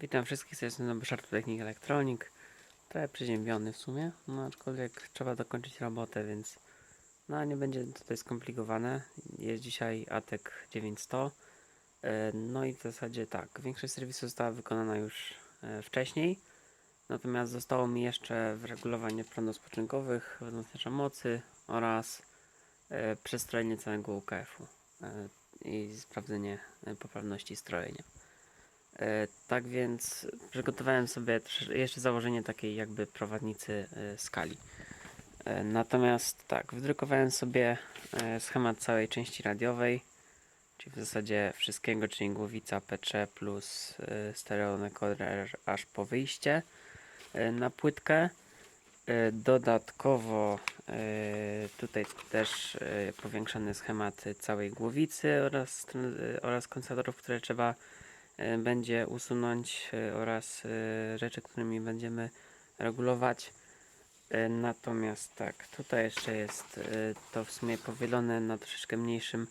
Witam wszystkich, jestem na Ryszard Technik Elektronik. Trochę przeziębiony w sumie, no aczkolwiek trzeba dokończyć robotę, więc no nie będzie tutaj skomplikowane. Jest dzisiaj ATEK 900. E, No i w zasadzie tak, większość serwisu została wykonana już e, wcześniej. Natomiast zostało mi jeszcze wyregulowanie prądów spoczynkowych, wzmacniacza mocy oraz e, przestrojenie całego UKF-u i sprawdzenie poprawności strojenia. E, tak więc przygotowałem sobie jeszcze założenie takiej jakby prowadnicy e, skali. E, natomiast tak, wydrukowałem sobie schemat całej części radiowej, czyli w zasadzie wszystkiego, czyli głowica P3 plus stereo encoder aż po wyjście na płytkę. Dodatkowo tutaj też powiększony schemat całej głowicy oraz, oraz kondensatorów, które trzeba będzie usunąć e, oraz e, rzeczy, którymi będziemy regulować. Natomiast tak, tutaj jeszcze jest to w sumie powielone na troszeczkę mniejszym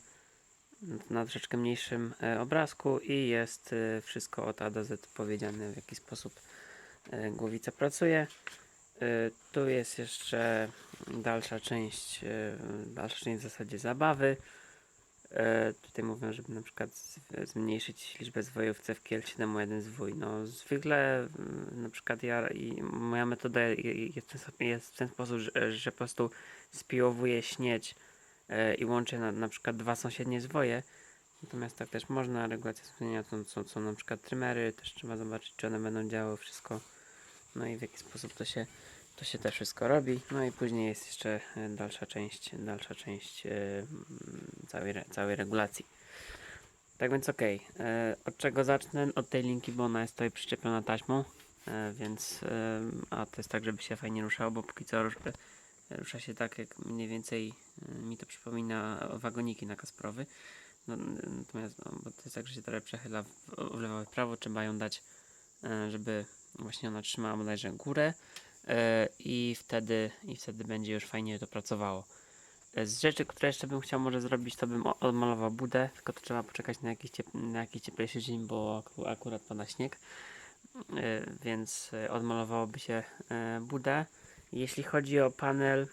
na troszeczkę mniejszym obrazku i jest wszystko od A do Z powiedziane w jaki sposób głowica pracuje. Tu jest jeszcze dalsza część, dalsza część w zasadzie zabawy. E, tutaj mówią, żeby na przykład z- zmniejszyć liczbę zwojów C w kielcie na jeden zwój. No zwykle mm, na przykład ja i moja metoda je- jest w ten, spo- jest w ten sposób, że, że po prostu spiłowuję śnieć e, i łączę na, na przykład dwa sąsiednie zwoje. Natomiast tak też można, regulacja zmienia to są, są na przykład trymery, też trzeba zobaczyć czy one będą działały wszystko. No i w jaki sposób to się, to się też wszystko robi. No i później jest jeszcze e, dalsza część, dalsza część e, mm, całej, całej regulacji. Tak więc okej, e, od czego zacznę? Od tej linki, bo ona jest tutaj przyczepiona taśmą, więc a to jest tak, żeby się fajnie ruszało, bo póki co rusz, rusza się tak, jak mniej więcej mi to przypomina wagoniki na Kasprowy. No, natomiast no, bo to jest tak, że się trochę przechyla w, lewo w prawo, trzeba ją dać, żeby właśnie ona trzymała bodajże górę i wtedy, i wtedy będzie już fajnie to pracowało. E, Z rzeczy, które jeszcze bym chciał może zrobić, to bym odmalował budę, tylko to trzeba poczekać na jakiś, ciep- na jakiś cieplejszy dzień, bo aku- akurat pada śnieg, E, więc e, odmalowałoby się e, budę. Jeśli chodzi o panel,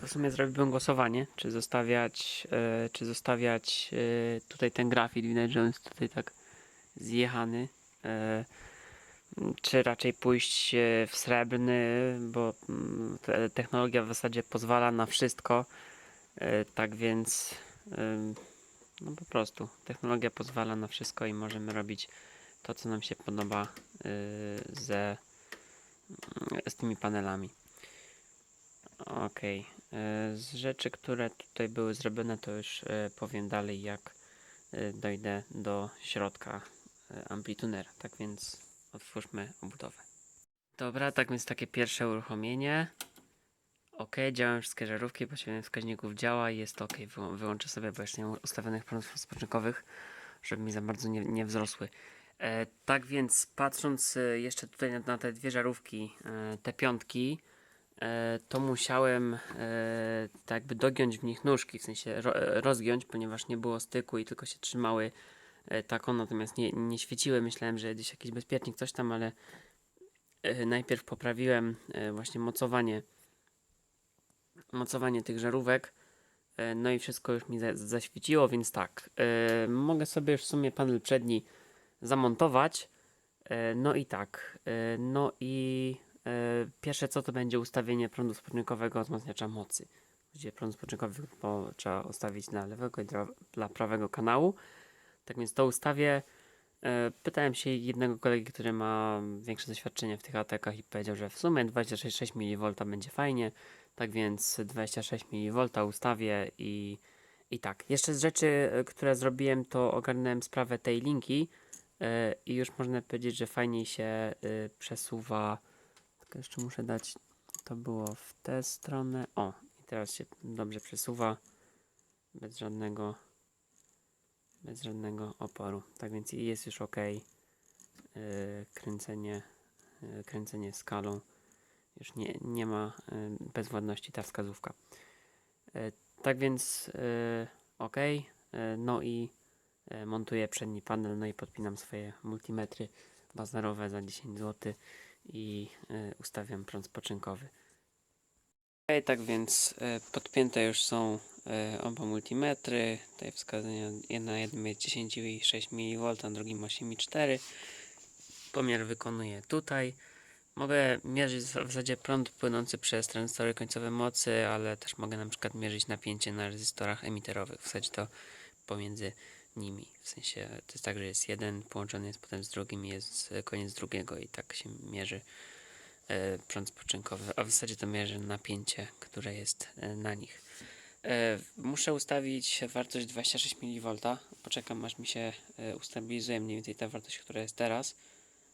to w sumie zrobiłbym głosowanie, czy zostawiać, e, czy zostawiać e, tutaj ten grafit, widać, że on jest tutaj tak zjechany, e, czy raczej pójść e, w srebrny, bo mm, te- technologia w zasadzie pozwala na wszystko, e, tak więc no po prostu technologia pozwala na wszystko i możemy robić to, co nam się podoba y, ze, z tymi panelami. Y, Z rzeczy, które tutaj były zrobione, to już powiem dalej, jak dojdę do środka amplitunera. Tak więc otwórzmy obudowę. Dobra, tak więc takie pierwsze uruchomienie. Ok, działają wszystkie żarówki, posiadanie wskaźników działa i jest ok. Wyłą- wyłączę sobie, bo jeszcze nie mam ustawionych prądów spoczynkowych, żeby mi za bardzo nie, nie wzrosły. E, tak więc patrząc e, jeszcze tutaj na, na te dwie żarówki, e, te piątki, e, to musiałem e, tak jakby dogiąć w nich nóżki, w sensie ro, rozgiąć, ponieważ nie było styku i tylko się trzymały taką, natomiast nie, nie świeciły. Myślałem, że gdzieś jakiś bezpiecznik, coś tam, ale e, najpierw poprawiłem e, właśnie mocowanie mocowanie tych żarówek. E, No i wszystko już mi za- zaświeciło, więc tak. e, mogę sobie już w sumie panel przedni zamontować. E, no i tak. e, no i e, pierwsze co to będzie ustawienie prądu spoczynkowego wzmacniacza mocy. Gdzie prąd spoczynkowy po, trzeba ustawić dla lewego i dla prawego kanału. Tak więc to ustawię. E, Pytałem się jednego kolegi, który ma większe doświadczenie w tych atakach i powiedział, że w sumie 26 mV będzie fajnie. Tak więc 26 mV ustawię i, i tak. Jeszcze z rzeczy, e, które zrobiłem, to ogarnąłem sprawę tej linki e, i już można powiedzieć, że fajniej się przesuwa. Tylko jeszcze muszę dać, to było w tę stronę. O, i teraz się dobrze przesuwa bez żadnego bez żadnego oporu. Tak więc jest już ok. kręcenie, e, kręcenie skalą. Już nie, nie ma e, bezwładności ta wskazówka. E, tak więc e, ok. E, no i e, montuję przedni panel, no i podpinam swoje multimetry bazarowe za 10 zł i ustawiam prąd spoczynkowy. Tak więc y, podpięte już są y, oba multimetry. Tutaj wskazania na jednym jest 10,6 mV, na drugim 8,4. Pomiar wykonuję tutaj. Mogę mierzyć w zasadzie prąd płynący przez tranzystory końcowe mocy, ale też mogę na przykład mierzyć napięcie na rezystorach emiterowych. W zasadzie to pomiędzy nimi. W sensie to jest tak, że jest jeden połączony jest potem z drugim jest e, koniec drugiego i tak się mierzy e, prąd spoczynkowy, a w zasadzie to mierzy napięcie, które jest e, na nich. E, muszę ustawić wartość 26 mV. Poczekam aż mi się e, ustabilizuje mniej więcej ta wartość, która jest teraz.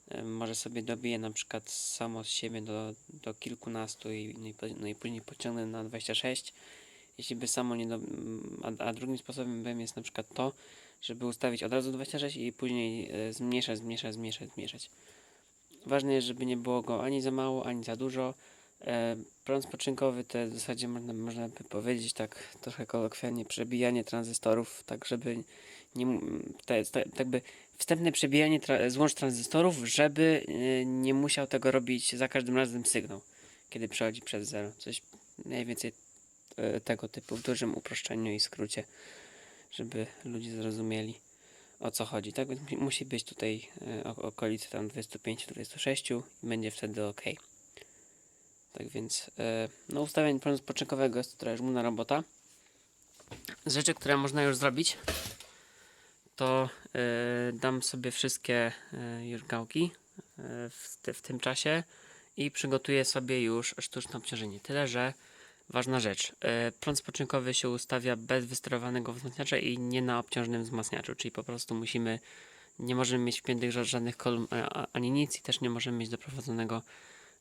E, może sobie dobiję na przykład samo z siebie do, do kilkunastu i, no, i, no i później pociągnę na 26. Jeśli by samo nie do, a, a drugim sposobem bym jest na przykład to, żeby ustawić od razu 26 i później e, zmniejszać, zmniejszać, zmniejszać, zmniejszać. Ważne jest, żeby nie było go ani za mało, ani za dużo. E, prąd spoczynkowy to w zasadzie można, można by powiedzieć tak trochę kolokwialnie przebijanie tranzystorów, tak żeby nie, to jest tak jakby wstępne przebijanie tra- złącz tranzystorów, żeby e, nie musiał tego robić za każdym razem sygnał, kiedy przechodzi przez zero. Coś mniej więcej e, tego typu w dużym uproszczeniu i skrócie, żeby ludzie zrozumieli o co chodzi. Tak więc mu- musi być tutaj e, o- okolicy tam 25-26 i będzie wtedy ok. Tak więc e, no ustawienie prądu spoczynkowego jest to trochę żmudna robota. Z rzeczy, które można już zrobić, to e, dam sobie wszystkie już gałki w, w tym czasie i przygotuję sobie już sztuczne obciążenie. Tyle, że ważna rzecz. E, prąd spoczynkowy się ustawia bez wysterowanego wzmacniacza i nie na obciążonym wzmacniaczu, czyli po prostu musimy, nie możemy mieć wpiętych ża- żadnych kolumn e, ani nic i też nie możemy mieć doprowadzonego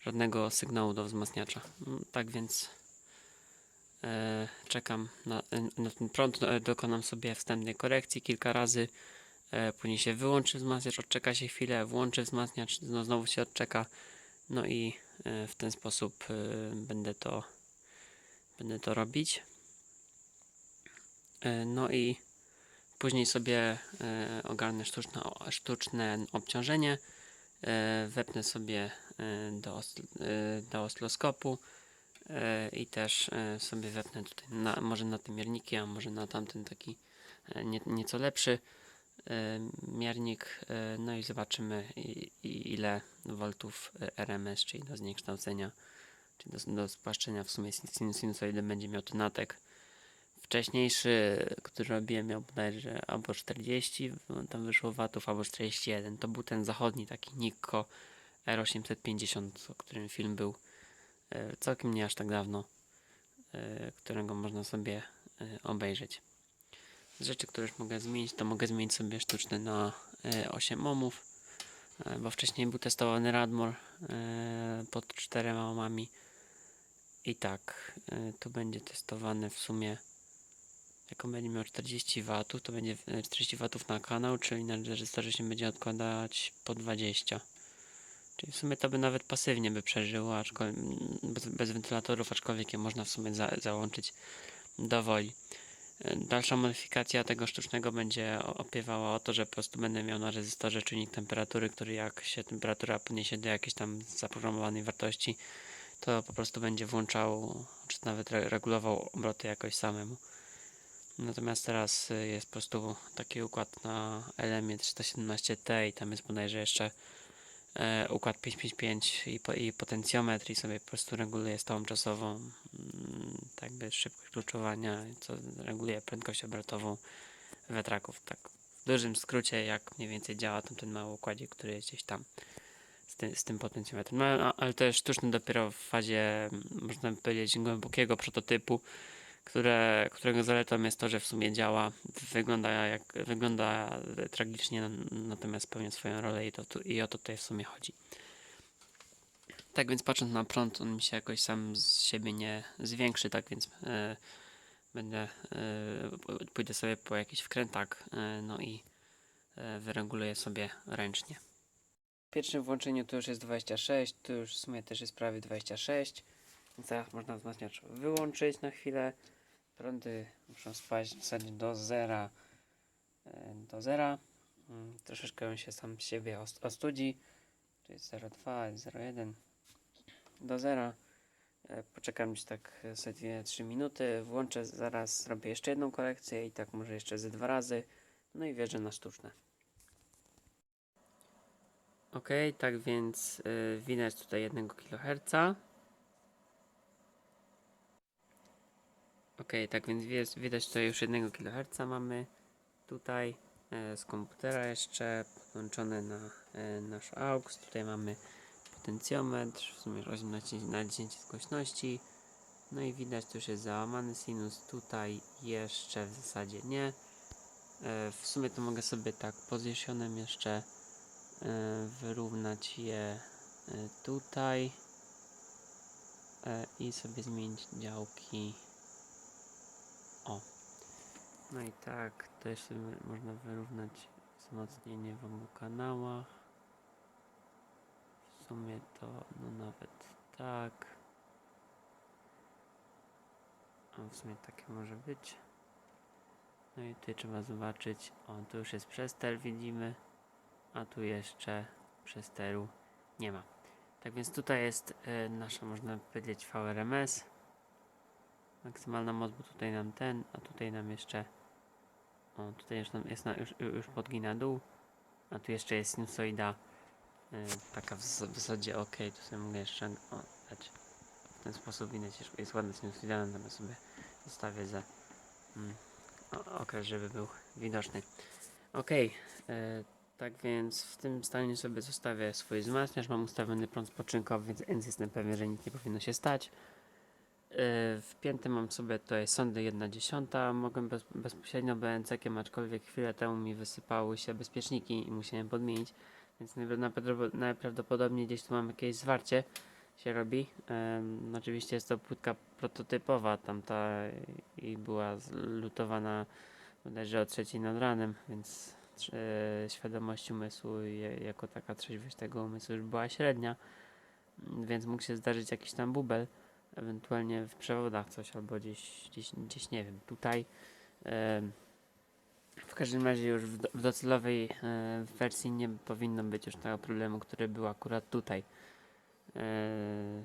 żadnego sygnału do wzmacniacza. Mm, Tak więc e, czekam na, na ten prąd, e, dokonam sobie wstępnej korekcji kilka razy, e, później się wyłączy wzmacniacz, odczeka się chwilę, włączy wzmacniacz, no, znowu się odczeka, no i e, w ten sposób e, będę to będę to robić. E, No i później sobie e, ogarnę sztuczne, sztuczne obciążenie, e, wepnę sobie do, do oscyloskopu e, i też sobie wepnę tutaj na, może na te mierniki, a może na tamten taki nie, nieco lepszy miernik, no i zobaczymy ile voltów RMS, czyli do zniekształcenia, czyli do, do spłaszczenia w sumie sin- sinusoidy będzie miał ten natek. Wcześniejszy, który robiłem, miał bodajże albo 40, w- tam wyszło watów, albo 41. To był ten zachodni, taki Nikko R850, o którym film był e, całkiem nie aż tak dawno, e, którego można sobie e, obejrzeć. Z rzeczy, które już mogę zmienić, to mogę zmienić sobie sztuczny na e, 8 ohmów, bo wcześniej był testowany Radmor e, pod 4 ohmami. I tak, e, tu będzie testowane w sumie jak on będzie miał 40 watów, to będzie e, 40 watów na kanał, czyli na rezystorze się będzie odkładać po 20. Czyli w sumie to by nawet pasywnie by przeżyło, aczkolwiek bez, bez wentylatorów, aczkolwiek je można w sumie za, załączyć do woli. Dalsza modyfikacja tego sztucznego będzie opiewała o to, że po prostu będę miał na rezystorze czynnik temperatury, który jak się temperatura podniesie do jakiejś tam zaprogramowanej wartości, to po prostu będzie włączał, czy nawet re- regulował obroty jakoś samemu. Natomiast teraz y, jest po prostu taki układ na LM 317T i tam jest bodajże jeszcze e, układ 555 i, po, i potencjometr i sobie po prostu reguluje stałą czasową mm, tak by szybkość kluczowania, co reguluje prędkość obrotową wiatraków. Tak w dużym skrócie jak mniej więcej działa tam ten mały układzik, który jest gdzieś tam z, ty, z tym potencjometrem. No, ale to jest sztuczne dopiero w fazie, można powiedzieć, głębokiego prototypu które, którego zaletą jest to, że w sumie działa, wygląda jak wygląda tragicznie, natomiast pełni swoją rolę i, to, i o to tutaj w sumie chodzi. Tak więc patrząc na prąd, on mi się jakoś sam z siebie nie zwiększy, tak więc e, będę e, pójdę sobie po jakichś wkrętach, e, no i e, wyreguluję sobie ręcznie. W pierwszym włączeniu to już jest 26, tu już w sumie też jest prawie 26. Więc teraz można wzmacniacz wyłączyć na chwilę. Prądy muszą spaść w zasadzie do zera. e, Do zera. Mm, Troszeczkę on się sam siebie os- ostudzi. Tu jest 0,2, jest 0,1 do 0. E, Poczekam gdzieś tak e, sobie 3 minuty, włączę, zaraz zrobię jeszcze jedną korekcję i tak może jeszcze ze dwa razy. No i wierzę na sztuczne. Ok, tak więc y, widać tutaj 1 kHz. Ok, tak więc jest, widać tutaj już 1 kHz mamy tutaj z komputera jeszcze podłączone na nasz AUX. Tutaj mamy potencjometr, w sumie 18 na 10 z głośności. No i widać, tu już jest załamany sinus, tutaj jeszcze w zasadzie nie. E, w sumie to mogę sobie tak positionem jeszcze e, wyrównać je e, tutaj i sobie zmienić działki. O. No i tak, też można wyrównać wzmocnienie w obu kanałach. W sumie to no nawet tak. A w sumie takie może być. No i tutaj trzeba zobaczyć. O, tu już jest przester, widzimy. A tu jeszcze przesteru nie ma. Tak więc tutaj jest e, nasza, można powiedzieć, VRMS. Maksymalna moc, bo tutaj nam ten, a tutaj nam jeszcze. O, tutaj już, nam jest na, już, już podgina dół. A tu jeszcze jest sinusoida. E, taka w, w zasadzie ok. Tu sobie mogę jeszcze o. W ten sposób widać, że jest ładna sinusoida, natomiast sobie zostawię za mm, okres, żeby był widoczny. Ok, e, tak więc w tym stanie sobie zostawię swój wzmacniacz. Mam ustawiony prąd spoczynkowy, więc, jestem pewien, że nic nie powinno się stać. E, Wpięty mam sobie tutaj sondy 1.10. Mogłem bez, bezpośrednio BNC-kiem, aczkolwiek chwilę temu mi wysypały się bezpieczniki i musiałem podmienić. Więc najpra- najprawdopod- najprawdopodobniej gdzieś tu mam jakieś zwarcie się robi. Em, oczywiście jest to płytka prototypowa, tamta i była lutowana bodajże o trzeciej nad ranem, więc e, świadomość umysłu jako taka trzeźwość tego umysłu już była średnia, więc mógł się zdarzyć jakiś tam bubel, ewentualnie w przewodach coś albo gdzieś, gdzieś, gdzieś nie wiem, tutaj. W każdym razie już w, do, w docelowej e, wersji nie powinno być już tego problemu, który był akurat tutaj. E,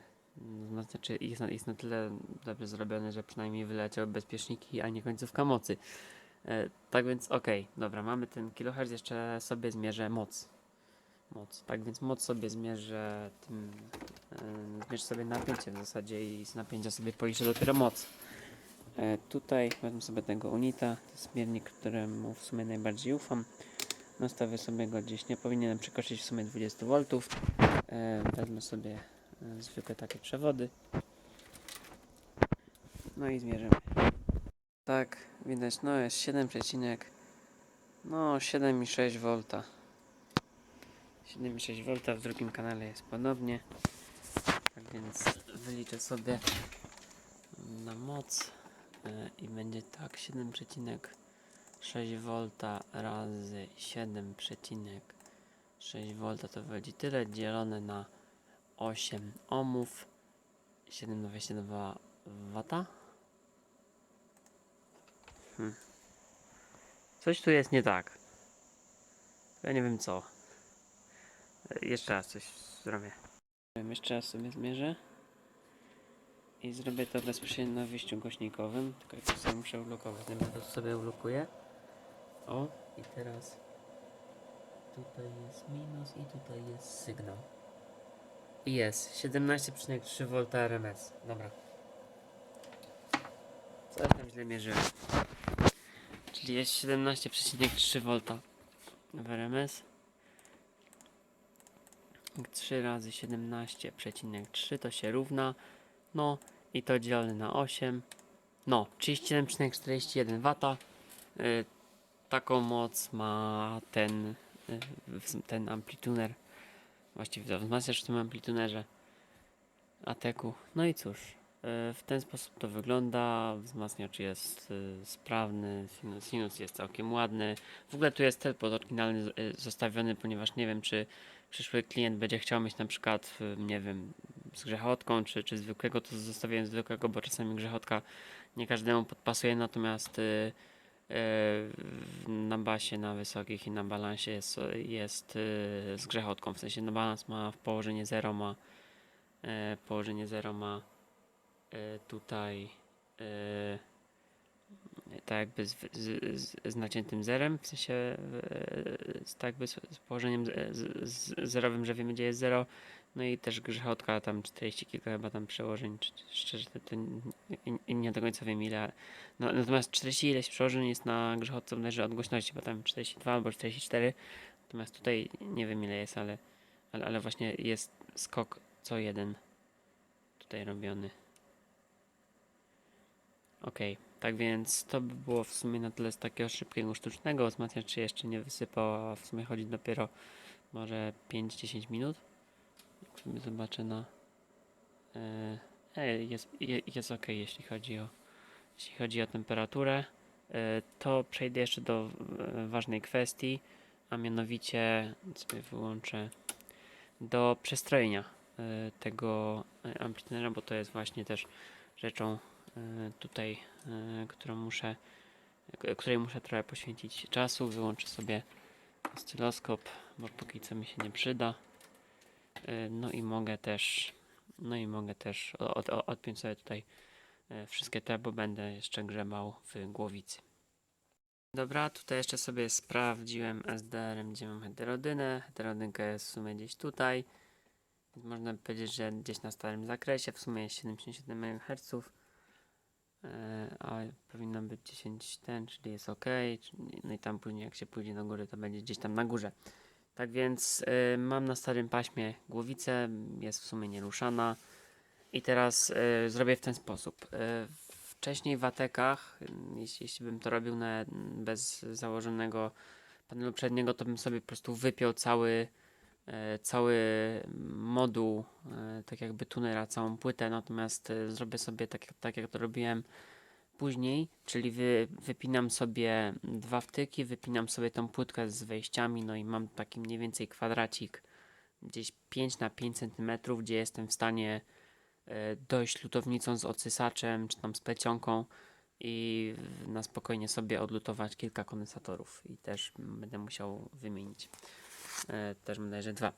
no, znaczy jest na, jest na tyle dobrze zrobiony, że przynajmniej wyleciały bezpieczniki, a nie końcówka mocy. E, tak więc okej, dobra, mamy ten kilohertz, jeszcze sobie zmierzę moc. Moc, tak więc moc sobie zmierzę tym, e, zmierzę sobie napięcie w zasadzie i z napięcia sobie policzę dopiero moc. E, tutaj wezmę sobie tego unita, to jest miernik, któremu w sumie najbardziej ufam. Nastawię sobie go gdzieś, nie powinienem przekroczyć w sumie 20 V. E, wezmę sobie e, zwykłe takie przewody. No i zmierzymy. Tak, widać, no jest 7, no 7,6 V. 7,6 V w drugim kanale jest ponownie. Tak więc wyliczę sobie na moc i będzie tak 7,6 V razy 7,6 V to wychodzi tyle dzielone na 8 ohmów 7,22 W. Hmm. Coś tu jest nie tak. Ja nie wiem co. E, Jeszcze raz coś zrobię. Jeszcze raz sobie zmierzę. I zrobię to bezpośrednio na wyjściu głośnikowym. Tylko jak sobie muszę ulokować. To sobie ulokuję. O, i teraz tutaj jest minus i tutaj jest sygnał. Jest 17,3 V RMS. Dobra. Co ja tam źle mierzyłem? Czyli jest 17,3 V w RMS. 3 razy 17,3 to się równa. No i to dzielone na 8. No, 37,41 W. Y, taką moc ma ten, y, wz- ten amplituner. Właściwie wzmacniacz w tym amplitunerze ATEK-u. No i cóż, y, w ten sposób to wygląda. Wzmacniacz jest y, sprawny, sinus, sinus jest całkiem ładny. W ogóle tu jest telpot oryginalny z- y, zostawiony, ponieważ nie wiem, czy przyszły klient będzie chciał mieć na przykład, nie wiem, z grzechotką, czy, czy zwykłego, to zostawiłem zwykłego, bo czasami grzechotka nie każdemu podpasuje, natelmiast y, w- na basie, na wysokich i na balansie jest, jest e, z grzechotką. W sensie na balans ma w położenie 0 ma e, położenie 0 ma e, tutaj e, tak jakby z, z, z, z naciętym zerem, w sensie z, tak jakby z, z położeniem z, z, z zerowym, że wiemy gdzie jest 0. No i też grzechotka tam 40 kilka chyba tam przełożeń, szczerze to, to nie, nie, do końca wiem ile. No, natomiast 40 ileś przełożeń jest na grzechotce zależy od głośności, bo tam 42 albo 44. Natomiast tutaj nie wiem ile jest, ale, ale, ale właśnie jest skok co jeden tutaj robiony. Okej, tak więc to by było w sumie na tyle z takiego szybkiego sztucznego. Wzmacniacz się jeszcze nie wysypał, a w sumie chodzi dopiero może 5-10 minut. Zobaczę na. E, e, jest, je- jest ok, jeśli chodzi o jeśli chodzi o temperaturę. E, to przejdę jeszcze do ważnej kwestii, a mianowicie sobie wyłączę do przestrojenia tego amplitunera, bo to jest właśnie też rzeczą tutaj, którą muszę, której muszę trochę poświęcić czasu. Wyłączę sobie oscyloskop, bo póki co mi się nie przyda. E, No i mogę też, no i mogę też od, od, odpiąć sobie tutaj e, wszystkie te, bo będę jeszcze grzebał w głowicy. Dobra, tutaj jeszcze sobie sprawdziłem SDR-em, gdzie mam heterodynę. Heterodynka jest w sumie gdzieś tutaj. Można powiedzieć, że gdzieś na starym zakresie, w sumie jest 77 MHz. E, a powinno być 10 ten, czyli jest ok. No i tam później jak się pójdzie do góry, to będzie gdzieś tam na górze. Tak więc y, mam na starym paśmie głowicę, jest w sumie nieruszana. I teraz y, zrobię w ten sposób. Y, wcześniej w atekach, y, jeśli, jeśli bym to robił na, bez założonego panelu przedniego, to bym sobie po prostu wypiął cały, e, cały moduł, e, tak jakby tunera, całą płytę, natomiast e, zrobię sobie tak, tak jak to robiłem później, czyli wy, wypinam sobie dwa wtyki, wypinam sobie tą płytkę z wejściami, no i mam taki mniej więcej kwadracik gdzieś 5 na 5 cm, gdzie jestem w stanie e, dojść lutownicą z odsysaczem, czy tam z plecionką i na spokojnie sobie odlutować kilka kondensatorów i też będę musiał wymienić. E, też bodajże dwa.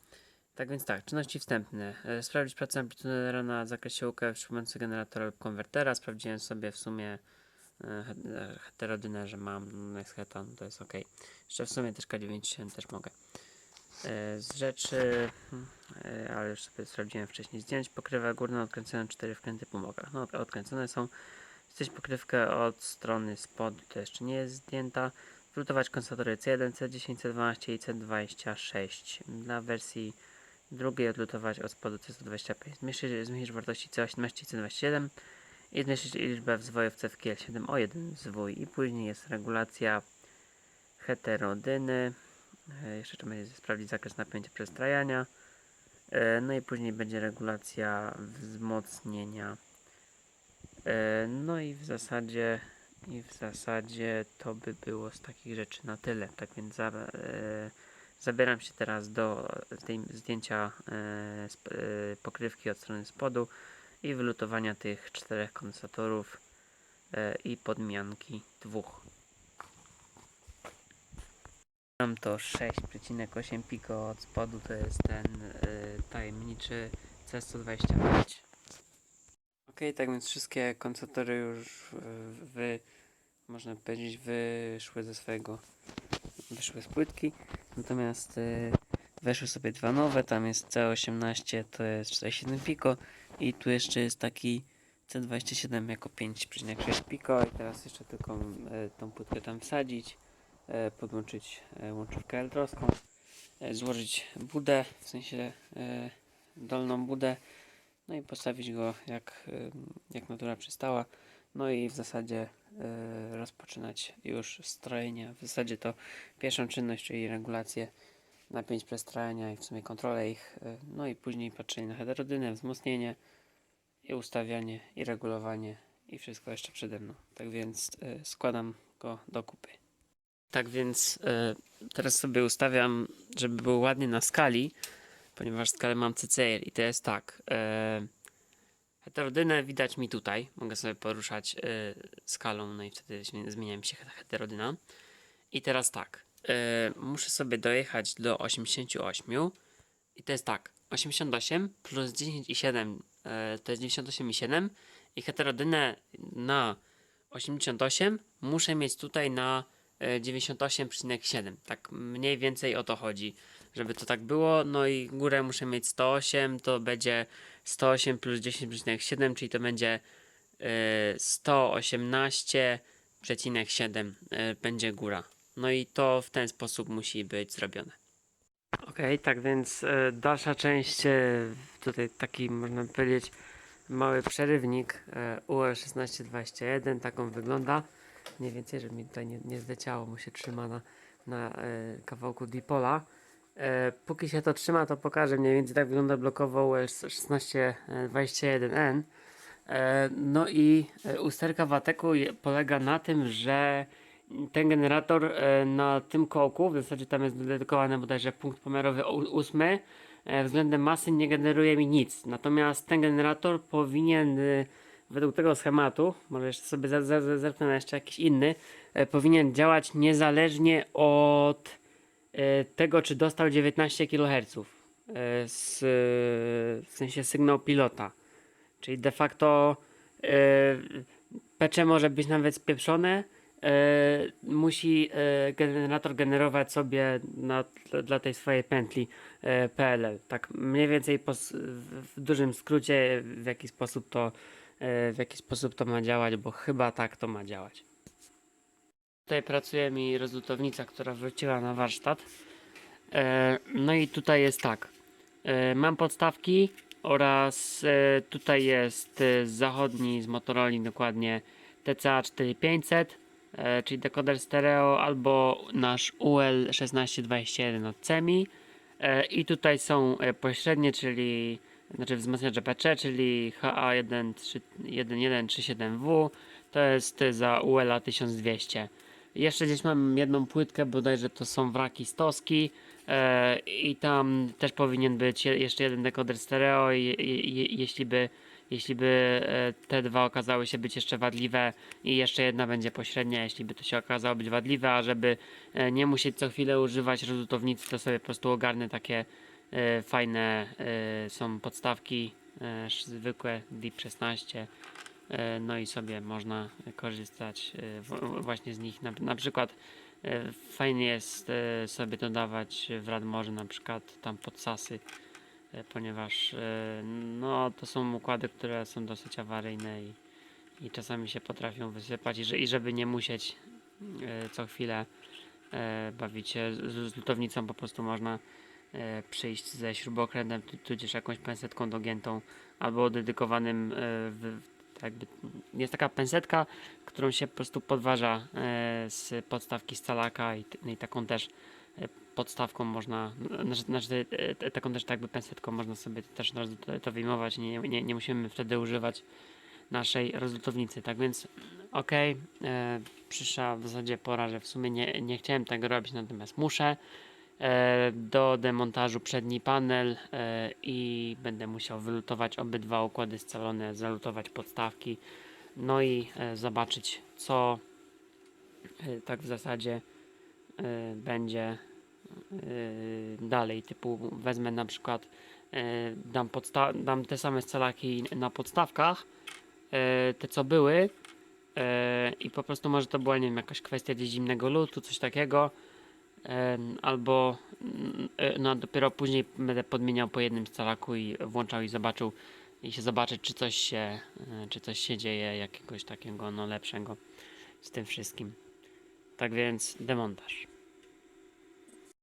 Tak więc tak, czynności wstępne. E, sprawdzić pracę amplitudera na zakresie UKF przy pomocy generatora lub konwertera. Sprawdziłem sobie w sumie e, e, heterodynę, że mam Nexheton, to jest ok. Jeszcze w sumie też K90 też mogę. Z rzeczy, hmm, ale już sobie sprawdziłem wcześniej zdjąć. Pokrywa górna odkręcona cztery wkręty po mogach. No odkręcone są. Chcesz pokrywkę od strony spodu, to jeszcze nie jest zdjęta. Wlutować konsatory C1, C10, C12 i C26. Dla wersji drugiej odlutować od spodu C125. Zmieścić, zmieścić wartości C18 i C27 i zmieścić liczbę wzwojów CFKL7 o jeden zwój. I później jest regulacja heterodyny. E, Jeszcze trzeba będzie sprawdzić zakres napięcia przestrajania. E, No i później będzie regulacja wzmocnienia. E, No i w zasadzie i w zasadzie to by było z takich rzeczy na tyle. Tak więc za, zabieram się teraz do tej zdjęcia e, e, pokrywki od strony spodu i wylutowania tych czterech kondensatorów e, i podmianki dwóch. Mam to 6,8 piko od spodu, to jest ten tajemniczy C125. Ok, tak więc wszystkie kondensotory już wy, można powiedzieć, wyszły ze swojego, wyszły z płytki. Natomiast e, weszły sobie dwa nowe, tam jest C18, to jest 47 piko i tu jeszcze jest taki C27 jako 5,6 piko i teraz jeszcze tylko e, tą płytkę tam wsadzić, e, podłączyć e, łączówkę elektrowską, e, złożyć budę, w sensie e, dolną budę, no i postawić go jak, y, jak natura przystała. No i w zasadzie y, rozpoczynać już strojenie. W zasadzie to pierwszą czynność, czyli regulację napięć prestrajania i w sumie kontrolę ich. y, No i później patrzenie na heterodynę, wzmocnienie i ustawianie i regulowanie i wszystko jeszcze przede mną. Tak więc y, składam go do kupy. Tak więc teraz sobie ustawiam, żeby było ładnie na skali ponieważ skalę mam CCR i to jest tak. Heterodynę widać mi tutaj. Mogę sobie poruszać y, skalą, no i wtedy zmie- zmienia mi się he- heterodyna. I teraz tak. y, muszę sobie dojechać do 88. I to jest tak. 88 plus 10,7 y, to jest 98,7. I heterodynę na 88 muszę mieć tutaj na y, 98,7. Tak mniej więcej o to chodzi. Żeby to tak było. No i górę muszę mieć 108. To będzie 108 plus 10,7, czyli to będzie y, 118,7 y, będzie góra. No i to w ten sposób musi być zrobione. Okej, tak więc y, dalsza część, y, tutaj taki można powiedzieć mały przerywnik y, UL1621, taką wygląda. Mniej więcej, żeby mi tutaj nie, nie zleciało, mu się trzyma na, na y, kawałku dipola. E, póki się to trzyma, to pokażę mniej więcej tak wygląda blokowo UL1621N. E, no i e, usterka Wateku polega na tym, że ten generator e, na tym kołku, w zasadzie tam jest dedykowany bodajże punkt pomiarowy ó- ósmy, e, względem masy nie generuje mi nic. Natomiast ten generator powinien według tego schematu, może jeszcze sobie zer- zer- zerknę na jeszcze jakiś inny, powinien działać niezależnie od tego, czy dostał 19 kHz e, z, w sensie sygnał pilota. Czyli de facto e, PC może być nawet spieprzone. E, musi e, generator generować sobie na, dla, tej swojej pętli e, PLL. Tak mniej więcej pos, w, dużym skrócie w jaki sposób to e, w jaki sposób to ma działać, bo chyba tak to ma działać. Tutaj pracuje mi rozlutownica, która wróciła na warsztat. E, no i tutaj jest tak. E, mam podstawki oraz e, tutaj jest z zachodni z Motorola dokładnie TCA 4500, e, czyli dekoder stereo albo nasz UL1621 od CEMI. I tutaj są pośrednie, czyli znaczy wzmacniacze PC, czyli HA1137W. To jest za ULA 1200. Jeszcze gdzieś mam jedną płytkę, bodajże to są wraki stoski. E, I tam też powinien być je- jeszcze jeden dekoder stereo, i, i, i, jeśli by, jeśli by e, te dwa okazały się być jeszcze wadliwe i jeszcze jedna będzie pośrednia, jeśli by to się okazało być wadliwe, a żeby e, nie musieć co chwilę używać rozrzutownicy, to sobie po prostu ogarnę takie e, fajne są podstawki zwykłe DIP 16 e, no i sobie można korzystać e, właśnie z nich. Na, na przykład E, Fajnie jest e, sobie dodawać w Radmorze na przykład tam podsasy, e, ponieważ e, no, to są układy, które są dosyć awaryjne i, i czasami się potrafią wysypać i, i żeby nie musieć e, co chwilę e, bawić się z, z lutownicą, po prostu można e, przyjść ze śrubokrętem, tu- tudzież jakąś pensetką dogiętą albo dedykowanym e, w, jakby, jest taka pensetka, którą się po prostu podważa e, z podstawki scalaka i, no i taką też e, podstawką można, znaczy, znaczy e, taką też jakby pensetką można sobie też to wyjmować, nie, nie, nie musimy wtedy używać naszej rozlutownicy, tak więc e, przyszła w zasadzie pora, że w sumie nie, nie chciałem tego robić, natomiast muszę do demontażu przedni panel e, i będę musiał wylutować obydwa układy scalone, zalutować podstawki, no i e, zobaczyć co e, tak w zasadzie e, będzie e, dalej, typu wezmę na przykład e, dam, dam te same scalaki na podstawkach, e, te co były e, i po prostu może to była nie wiem, jakaś kwestia gdzieś zimnego lutu, coś takiego. e, albo mm, e, no dopiero później będę podmieniał po jednym scalaku i włączał i zobaczył i się zobaczyć czy coś się, e, czy coś się dzieje jakiegoś takiego no lepszego z tym wszystkim. Tak więc demontaż.